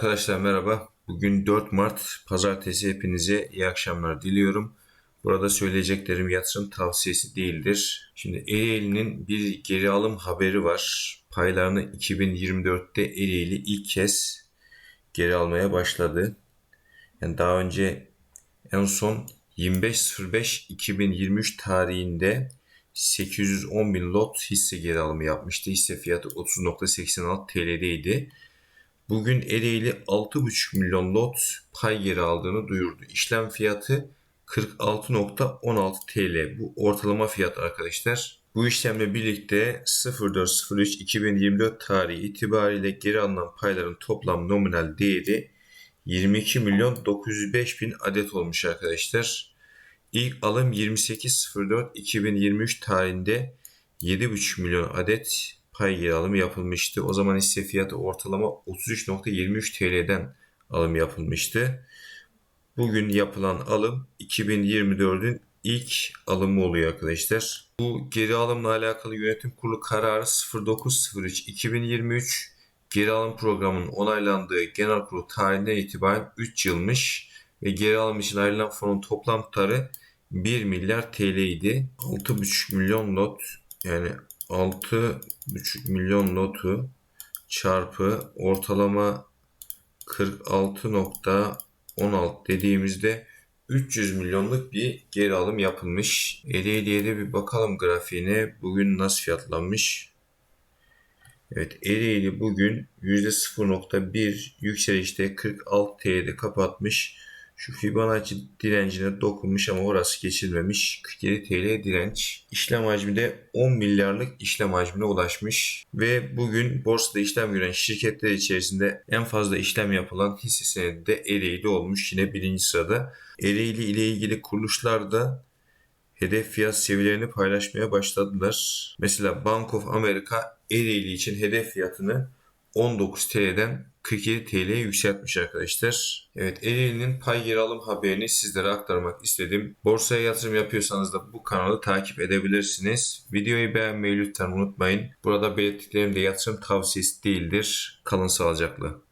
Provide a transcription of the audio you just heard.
Arkadaşlar merhaba. Bugün 4 Mart Pazartesi hepinize iyi akşamlar diliyorum. Burada söyleyeceklerim yatırım tavsiyesi değildir. Şimdi Ereğli'nin bir geri alım haberi var. Paylarını 2024'te Ereğli ilk kez geri almaya başladı. Yani daha önce en son 25.05.2023 tarihinde 810 bin lot hisse geri alımı yapmıştı. Hisse fiyatı 30.86 TL'deydi. Bugün Ereğli 6,5 milyon lot pay geri aldığını duyurdu. İşlem fiyatı 46.16 TL. Bu ortalama fiyat arkadaşlar. Bu işlemle birlikte 04.03.2024 tarihi itibariyle geri alınan payların toplam nominal değeri 22 milyon 905 bin adet olmuş arkadaşlar. İlk alım 28.04.2023 tarihinde 7,5 milyon adet pay geri alımı yapılmıştı. O zaman hisse fiyatı ortalama 33.23 TL'den alım yapılmıştı. Bugün yapılan alım 2024'ün ilk alımı oluyor arkadaşlar. Bu geri alımla alakalı yönetim kurulu kararı 09.03.2023 geri alım programının onaylandığı genel kurulu tarihinden itibaren 3 yılmış ve geri alım için ayrılan fonun toplam tutarı 1 milyar TL idi. 6,5 milyon lot yani 6,5 milyon lotu çarpı ortalama 46.16 dediğimizde 300 milyonluk bir geri alım yapılmış. Ereğli'ye de bir bakalım grafiğine. Bugün nasıl fiyatlanmış? Evet Ereğli bugün %0.1 yükselişte 46 TL'de kapatmış. Şu Fibonacci direncine dokunmuş ama orası geçilmemiş. 47 TL direnç. İşlem hacmi de 10 milyarlık işlem hacmine ulaşmış. Ve bugün borsada işlem gören şirketler içerisinde en fazla işlem yapılan hisse senedi de Ereğli olmuş. Yine birinci sırada. Ereğli ile ilgili kuruluşlar da hedef fiyat seviyelerini paylaşmaya başladılar. Mesela Bank of America Ereğli için hedef fiyatını 19 TL'den 47 TL'ye yükseltmiş arkadaşlar. Evet Ereğli'nin pay geri alım haberini sizlere aktarmak istedim. Borsaya yatırım yapıyorsanız da bu kanalı takip edebilirsiniz. Videoyu beğenmeyi lütfen unutmayın. Burada belirttiklerim de yatırım tavsiyesi değildir. Kalın sağlıcakla.